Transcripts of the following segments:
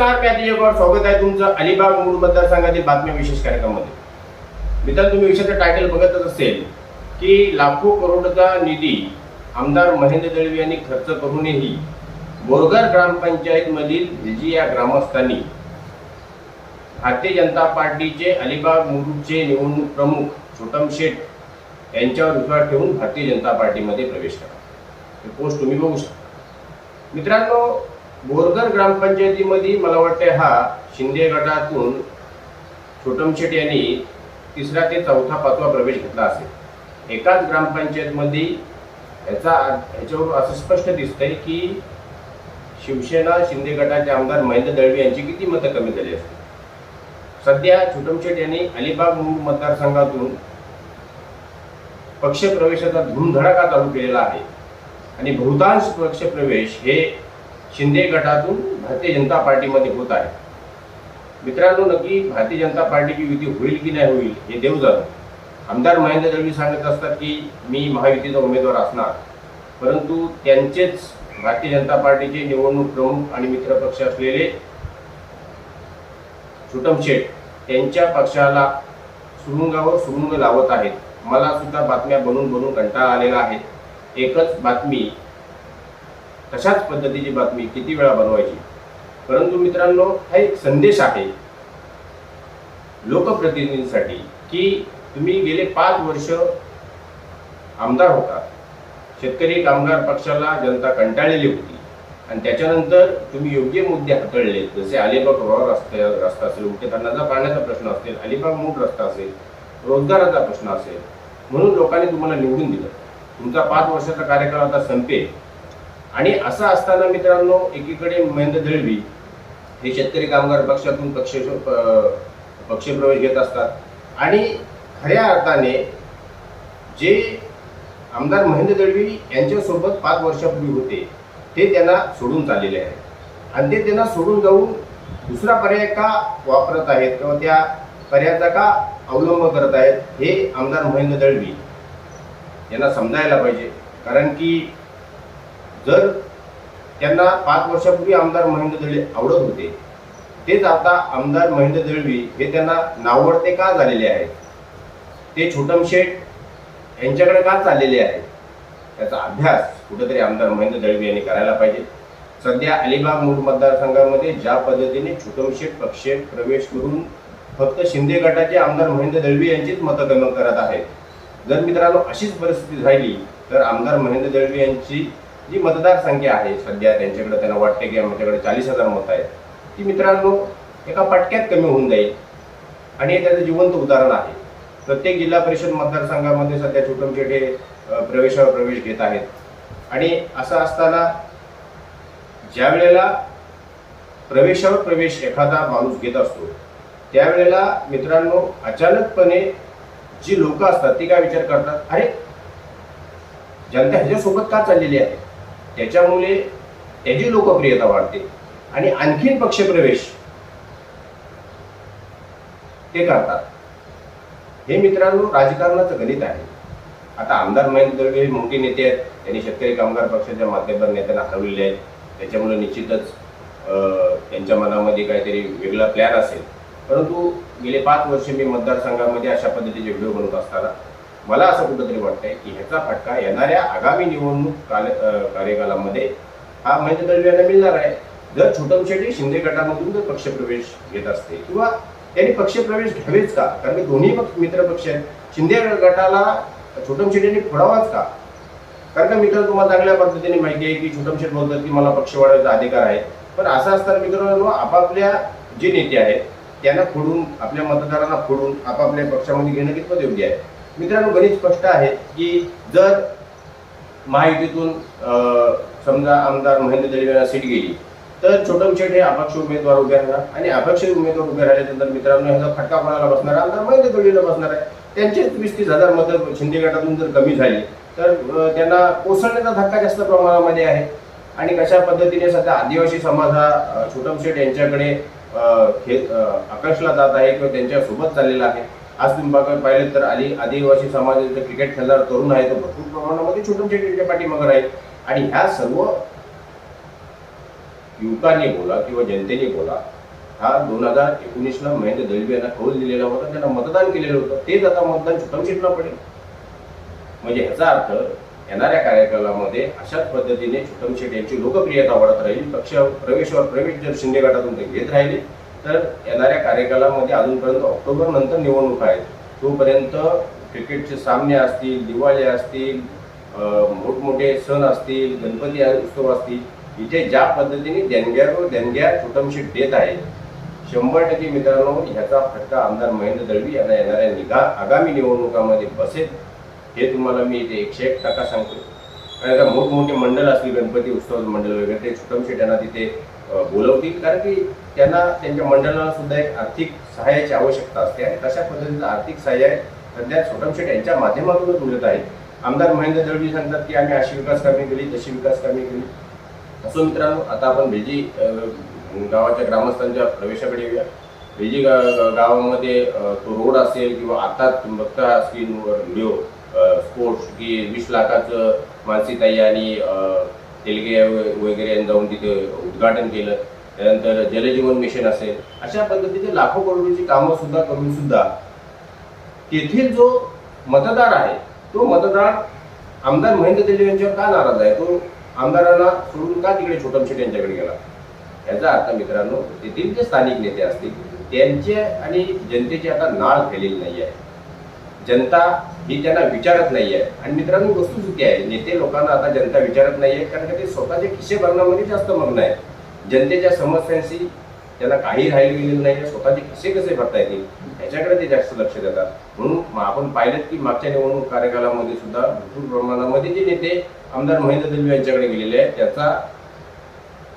नमस्कार मी अतिशय स्वागत आहे तुमचं अलिबाग मूळ मतदारसंघातील बातम्या विशेष कार्यक्रमामध्ये. मित्रांनो तुम्ही विषयाचं टायटल बघतच असेल की लाखो करोडचा निधी आमदार महेंद्र दळवी यांनी खर्च करूनही बोरगर ग्रामपंचायतमधील भिलजी या ग्रामस्थांनी भारतीय जनता पार्टीचे अलिबाग मुरुडचे निवडणूक प्रमुख छोटम शेठ यांच्यावर विश्वास ठेवून भारतीय जनता पार्टीमध्ये प्रवेश करा हे पोस्ट तुम्ही बघू शकता. मित्रांनो बोरगर ग्रामपंचायतीमध्ये मला वाटते हा शिंदे गटातून छोटम शेट यांनी तिसरा ते चौथा पाचवा प्रवेश घेतला असेल. एकाच ग्रामपंचायतमध्ये याचा याच्यावर असं स्पष्ट दिसतंय की शिवसेना शिंदे गटाचे आमदार महेंद्र दळवी यांची किती मतं कमी झाली असतील? सध्या छोटम शेट यांनी अलिबाग मतदारसंघातून पक्षप्रवेशाचा धूमधडाका चालू केलेला आहे. आणि बहुतांश पक्षप्रवेश हे शिंदे गटातून भारतीय जनता पार्टीमध्ये होत आहे. मित्रांनो नक्की भारतीय जनता पार्टीची युती होईल की नाही होईल हे देव जाणो. आमदार महेंद्र दळवी सांगत असतात की मी महायुतीचा उमेदवार असणार. परंतु त्यांचेच भारतीय जनता पार्टीचे निवडणूक प्रमुख आणि मित्रपक्ष असलेले छुटम शेठ त्यांच्या पक्षाला सुरुंगावर सुरुंग लावत आहेत. मला सुद्धा बातम्या बनून बनून कंटाळा आलेला आहे. एकच बातमी तशाच पद्धतीची बातमी किती वेळा बनवायची? परंतु मित्रांनो हा एक संदेश आहे लोकप्रतिनिधींसाठी की तुम्ही गेले पाच वर्ष आमदार होता. शेतकरी कामगार पक्षाला जनता कंटाळलेली होती. आणि त्याच्यानंतर तुम्ही योग्य मुद्दे हाताळले जसे अलिबाग रॉ रस्ते रस्ता असेल उठेतानाचा पाण्याचा प्रश्न असेल अलिबाग मूळ रस्ता असेल रोजगाराचा प्रश्न असेल. म्हणून लोकांनी तुम्हाला निवडून दिलं. तुमचा पाच वर्षाचा कार्यकाळ आता संपेल. आणि असं असताना मित्रांनो एकीकडे महेंद्र दळवी हे शेतकरी कामगार पक्षातून पक्ष पक्षप्रवेश घेत असतात. आणि खऱ्या अर्थाने जे आमदार महेंद्र दळवी यांच्यासोबत पाच वर्षापूर्वी होते ते त्यांना सोडून चाललेले आहेत. आणि ते त्यांना सोडून जाऊन दुसरा पर्याय का वापरत आहेत किंवा त्या पर्यायाचा का अवलंब करत आहेत हे आमदार महेंद्र दळवी यांना समजायला पाहिजे. कारण की जर त्यांना पाच वर्षापूर्वी आमदार महेंद्र दळवी आवडत होते तेच आता आमदार महेंद्र दळवी हे त्यांना नावडते का झालेले आहेत? ते छोटम शेठ यांच्याकडे का चाललेले आहेत? त्याचा अभ्यास कुठेतरी आमदार महेंद्र दळवी यांनी करायला पाहिजे. सध्या अलिबाग मूळ मतदारसंघामध्ये ज्या पद्धतीने छोटम शेठ पक्ष प्रवेश करून फक्त शिंदे गटाचे आमदार महेंद्र दळवी यांचीच मतं कमी करत आहेत. जर मित्रांनो अशीच परिस्थिती राहिली तर आमदार महेंद्र दळवी यांची जी मतदारसंख्या आहे सध्या त्यांच्याकडे त्यांना वाटते की आमच्याकडे चाळीस हजार मतं आहेत. ती मित्रांनो एका पटक्यात कमी होऊन जाईल. आणि हे त्याचं जिवंत उदाहरण आहे. प्रत्येक जिल्हा परिषद मतदारसंघामध्ये सध्या छोटम हे प्रवेशावर प्रवेश घेत आहेत. आणि असं असताना ज्या वेळेला प्रवेशावर प्रवेश एखादा माणूस घेत असतो त्यावेळेला मित्रांनो अचानकपणे जी लोक असतात ती काय विचार करतात? अरे जनता ह्याच्यासोबत का चाललेली आहे? त्याच्यामुळे त्याची लोकप्रियता वाढते. आणि आणखीन पक्षप्रवेश ते करतात. हे मित्रांनो राजकारणाचं गणित आहे. आता आमदार महेंद्र दळवे हे मोठे नेते आहेत. त्यांनी शेतकरी कामगार पक्षाच्या माध्यमातून नेत्यांना हरवलेले आहेत त्याच्यामुळे निश्चितच अं, त्यांच्या मनामध्ये काहीतरी वेगळा प्लॅन असेल. परंतु गेले पाच वर्ष मी मतदारसंघामध्ये अशा पद्धतीचे व्हिडिओ बनवत असताना मला असं कुठंतरी वाटतंय की ह्याचा फटका येणाऱ्या आगामी निवडणूक काल कार्यकालामध्ये हा म्हणजे महेंद्र दळवे मिळणार आहे. जर छोटम शेट्टी शिंदे गटामधून जर पक्षप्रवेश घेत असते किंवा त्यांनी पक्षप्रवेश घ्यावेच का? कारण की दोन्ही पक्ष मित्र पक्ष आहेत. शिंदे गटाला छोटम शेट्टींनी फोडावाच का? कारण का मित्र तुम्हाला चांगल्या पद्धतीने माहिती आहे की छोटम शेट बोलतात की मला पक्ष वाढवायचा अधिकार आहे. पण असं असताना मित्रांनो आपापल्या जे नेते आहेत त्यांना फोडून आपल्या मतदारांना फोडून आपापल्या पक्षामध्ये घेणं कितपत योग्य आहे? मित्रांनो गणित स्पष्ट आहे की जर महायुतीतून समजा आमदार महेंद्र दळीवेला सीट गेली तर छोटम शेठ हे अपक्ष उमेदवार उभे राहणार आणि अपक्ष उमेदवार उभे राहिल्यानंतर मित्रांनो ह्याचा फटका कोणाला बसणार? आमदार महेंद्र दळीला बसणार आहे. त्यांचेच वीस तीस हजार मतं शिंदे गटातून जर कमी झाली तर त्यांना कोसळण्याचा धक्का जास्त प्रमाणामध्ये आहे. आणि कशा पद्धतीने सध्या आदिवासी समाज हा छोटम शेठ यांच्याकडे आकर्षला हे जात आहे किंवा त्यांच्यासोबत चाललेला आहे आज तुम्ही बघा पाहिलं तर आधी आदिवासी समाजाचे क्रिकेट खेळणारा तरुण आहे तो भरपूर प्रमाणामध्ये छोटे छोटे यांच्या पाठीमागे आहे आणि ह्या सर्व युवकांनी बोला किंवा जनतेने बोला हा दोन हजार एकोणीसला महेंद्र दळवी यांना कौल दिलेला होता त्यांना मतदान केलेलं होतं. तेच आता मतदान छुटमशीटला पडेल. म्हणजे ह्याचा अर्थ येणाऱ्या कार्यक्रमामध्ये अशाच पद्धतीने छुटम शेट यांची लोकप्रियता वाढत राहील. पक्ष प्रवेशवर प्रवेश जर शिंदे गटातून ते घेत राहिले तर येणाऱ्या कार्यकालामध्ये अजूनपर्यंत ऑक्टोबर नंतर निवडणूक आहेत. तोपर्यंत क्रिकेटचे सामने असतील दिवाळी असतील मोठमोठे सण असतील गणपती उत्सव असतील इथे ज्या पद्धतीने देणग्यावर देणग्या छुटमशीट देत आहे शंभर टक्के मित्रांनो ह्याचा फटका आमदार महेंद्र दळवी यांना येणाऱ्या निघा आगामी निवडणुकामध्ये बसेल. हे तुम्हाला मी इथे एकशे एक टक्का सांगतो. कारण आता मोठमोठे मंडळ असतील गणपती उत्सव मंडळ वगैरे ते छुटमशेट यांना तिथे बोलवतील. कारण की त्यांना त्यांच्या मंडळाला सुद्धा एक आर्थिक सहाय्याची आवश्यकता असते आणि तशा पद्धतीचं आर्थिक सहाय्य सध्या छुटमशेट यांच्या माध्यमातूनच मिळत आहे आमदार महेंद्र दळवी सांगतात की आम्ही अशी विकास कामे केली तशी विकास कामे केली. असो मित्रांनो आता आपण भेजी गावाच्या ग्रामस्थांच्या प्रवेशाकडे येऊया. भेजी गा गावामध्ये तो रोड असेल किंवा आता बघता स्क्रीनवर व्हिडिओ स्पोर्ट्स की वीस लाखाचं मानसिक आणि तेलगे वगैरे यांनी जाऊन तिथे उद्घाटन केलं. त्यानंतर जलजीवन मिशन असेल. अशा पद्धतीचे लाखो करोडीची कामं सुद्धा करून सुद्धा तेथील जो मतदार आहे तो मतदार आमदार महेंद्र तेलगे यांच्यावर का नाराज आहे? तो आमदारांना सोडून का तिकडे छोटमशेट यांच्याकडे गेला? याचा अर्थ मित्रांनो तेथील जे स्थानिक नेते असतील त्यांचे आणि जनतेची आता नाळ फैलेली नाही आहे जनता ही त्यांना विचारत नाही आहे आणि मित्रांनो वस्तुस्थिती आहे. नेते लोकांना आता जनता विचारत नाही आहे कारण की ते स्वतःचे खिसे भरण्यामध्ये जास्त मग्न आहे जनतेच्या समस्यांशी त्यांना काही राहिलं गेलेलं नाही आहे स्वतःचे खिसे कसे भरता येतील? याच्याकडे ते जास्त लक्ष देतात. म्हणून आपण पाहिलं की मागच्या निवडणूक कार्यकालामध्ये सुद्धा भरपूर प्रमाणामध्ये जे नेते आमदार महेंद्र दलवी यांच्याकडे गेलेले आहेत त्याचा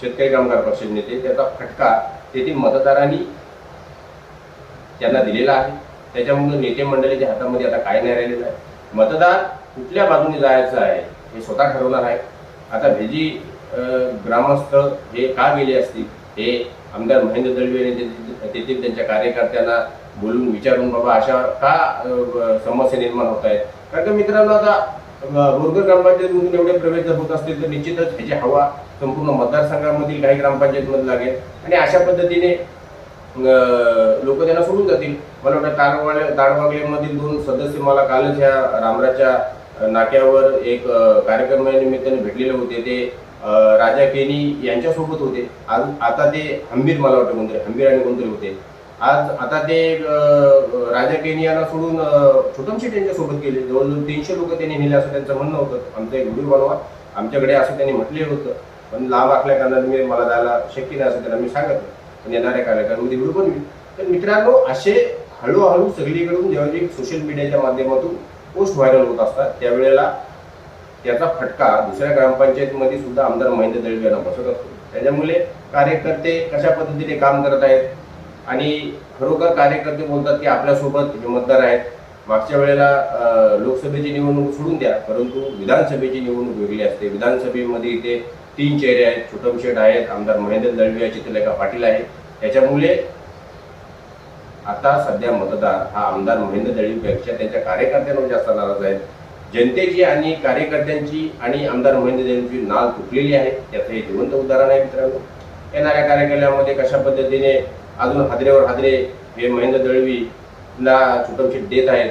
शेतकरी कामगार पक्षाचे नेते त्याचा फटका तेथील मतदारांनी त्यांना दिलेला आहे. त्याच्यामुळे नेते मंडळीच्या हातामध्ये आता काय नाही राहिलेलं आहे. मतदार कुठल्या बाजूने जायचं आहे हे स्वतः ठरवणार आहे. आता भेजी ग्रामस्थ हे का गेले असतील? हे आमदार महेंद्र दळवे यांनी ते- तेथील त्यांच्या कार्यकर्त्यांना बोलून विचारून बाबा अशा का समस्या निर्माण होत आहेत? कारण का मित्रांनो आता रोजगार ग्रामपंचायतमधून एवढे प्रवेश जर होत असतील तर निश्चितच ह्याची हवा संपूर्ण मतदारसंघामधील काही ग्रामपंचायतमध्ये लागेल. आणि अशा पद्धतीने लोक त्यांना सोडून जातील. मला वाटतं तारवाळे ताडवागलेमधील दोन सदस्य मला कालच ह्या रामराच्या नाट्यावर एक कार्यक्रमानिमित्ताने भेटलेले होते. ते राजा केनी यांच्यासोबत होते. आज आता ते हंबीर मला वाटतं कोणतरी हंबीर आणि कोणतरी होते. आज आता ते राजा केनी यांना सोडून छोटमशेट यांच्यासोबत गेले. जवळजवळ तीनशे लोक त्यांनी नेले असं त्यांचं म्हणणं होतं. आमचा एक व्हिडिओ बनवा. आमच्याकडे असं त्यांनी म्हटले होतं. पण लांब असल्या कारणाने मी मला जायला शक्य नाही असं त्यांना मी सांगत पण येणाऱ्या कार्यक्रमामध्ये व्हिडिओ बनवी तर मित्रांनो असे हळूहळू सगळीकडून जेव्हा जे सोशल मीडियाच्या माध्यमातून पोस्ट व्हायरल होत असतात त्यावेळेला त्याचा फटका दुसऱ्या ग्रामपंचायतीमध्ये सुद्धा आमदार महेंद्र दळवी यांना बसत असतो. त्याच्यामुळे कार्यकर्ते कशा पद्धतीने काम करत आहेत आणि खरोखर कार्यकर्ते बोलतात की आपल्यासोबत हे मतदार आहेत. मागच्या वेळेला लोकसभेची निवडणूक सोडून द्या परंतु विधानसभेची निवडणूक वेगळी असते. विधानसभेमध्ये इथे तीन चेहरे आहेत छोटमशेठ आहेत आमदार महेंद्र दळवी आहे चित्रलेखा पाटील आहे त्याच्यामुळे आता सध्या मतदार हा आमदार महेंद्र दळवीपेक्षा त्यांच्या कार्यकर्त्यांवर जास्त नाराज आहेत. जनतेची आणि कार्यकर्त्यांची आणि आमदार महेंद्र दळवींची नाल तुटलेली आहे. त्याचं हे जिवंत उदाहरण आहे मित्रांनो. येणाऱ्या कार्यक्रमामध्ये कशा पद्धतीने अजून हादरेवर हादरे हे महेंद्र दळवीला छुटमशीट देत आहेत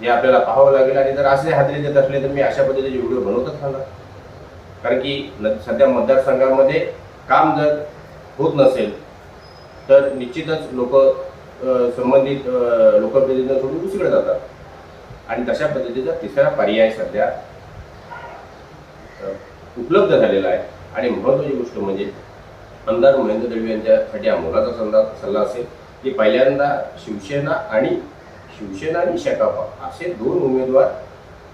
हे आपल्याला पाहावं लागेल. आणि जर असे हादरे देत असले तर मी अशा पद्धतीचे व्हिडिओ बनवतच राहणार. कारण की न- सध्या मतदारसंघामध्ये काम जर होत नसेल तर निश्चितच लोक संबंधित अ, सोडून दुसरीकडे जातात. आणि तशा पद्धतीचा तिसरा पर्याय सध्या उपलब्ध झालेला आहे. आणि महत्त्वाची गोष्ट म्हणजे आमदार महेंद्र दळवी यांच्यासाठी अमोलाचा सल्ला सल्ला असेल की पहिल्यांदा शिवसेना आणि शिवसेना आणि शेकापा असे दोन उमेदवार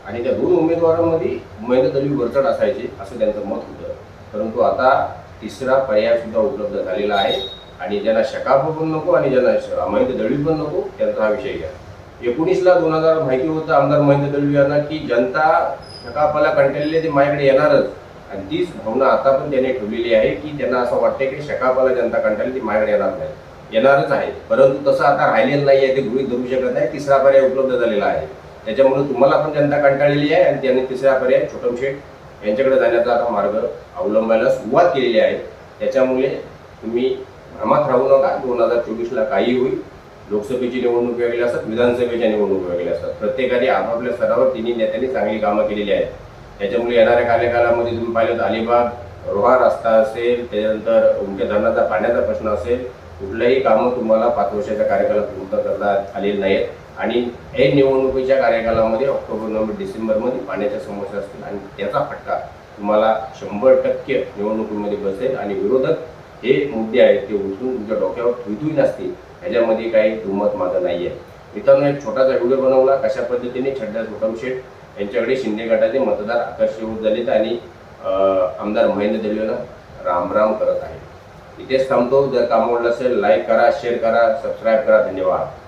आणि त्या दोन उमेदवारांमध्ये महेंद्र दळवी वरचढ असायचे असं त्यांचं मत होतं. परंतु आता तिसरा पर्याय सुद्धा उपलब्ध झालेला आहे. आणि ज्यांना शकाप पण नको आणि ज्यांना श- महेंद्र दळवी पण नको त्यांचा हा विषय घ्या. एकोणीसला दोन हजार माहिती होतं आमदार महेंद्र दळवी यांना की जनता शकापाला कंटाळलेले ते माझ्याकडे येणारच. आणि तीच भावना आता पण त्याने ठेवलेली आहे की त्यांना असं वाटतं की शकापाला जनता कंटाळली ती माझ्याकडे येणार नाही. येणारच आहे. परंतु तसं आता राहिलेलं नाही आहे ते गृहित धरू शकत नाही. तिसरा पर्याय उपलब्ध झालेला आहे. त्याच्यामुळे तुम्हाला पण जनता कंटाळलेली आहे आणि त्यांनी तिसरा पर्याय छोटम शेठ यांच्याकडे जाण्याचा आता मार्ग अवलंबायला सुरुवात केलेली आहे. त्याच्यामुळे तुम्ही भ्रमात राहू नका. दोन हजार चोवीसला काही होईल. लोकसभेची निवडणूक वेगळी असतात विधानसभेच्या निवडणूक वेगळ्या असतात. प्रत्येकाने आपापल्या स्तरावर तिन्ही नेत्यांनी चांगली कामं केलेली आहेत. त्याच्यामुळे येणाऱ्या कार्यकालामध्ये तुम्ही पाहिलं तर अलिबाग रोहा रस्ता असेल त्याच्यानंतर उमटे धरणाचा पाण्याचा प्रश्न असेल. कुठलंही कामं तुम्हाला पाच वर्षाच्या कार्यकालात पूर्ण करता आलेली नाहीत आणि हे निवडणुकीच्या कार्यकालामध्ये ऑक्टोबर नोव्हेंबर डिसेंबरमध्ये पाण्याच्या समस्या असतील आणि त्याचा फटका तुम्हाला शंभर टक्के निवडणुकीमध्ये बसेल. आणि विरोधक हे मुद्दे आहेत ते उचलून तुमच्या डोक्यावर थुईथुई नसतील. ह्याच्यामध्ये काही दुमत माझं नाही आहे मित्रांनो एक छोटासा व्हिडिओ बनवला. कशा पद्धतीने छड्डा हुकम शेठ यांच्याकडे शिंदे गटाचे मतदार आकर्षित होत झालेत आणि आमदार महेंद्र देवलेला रामराम करत आहे इथेच थांबतो. जर काम आवडलं असेल लाईक करा शेअर करा सबस्क्राईब करा. धन्यवाद.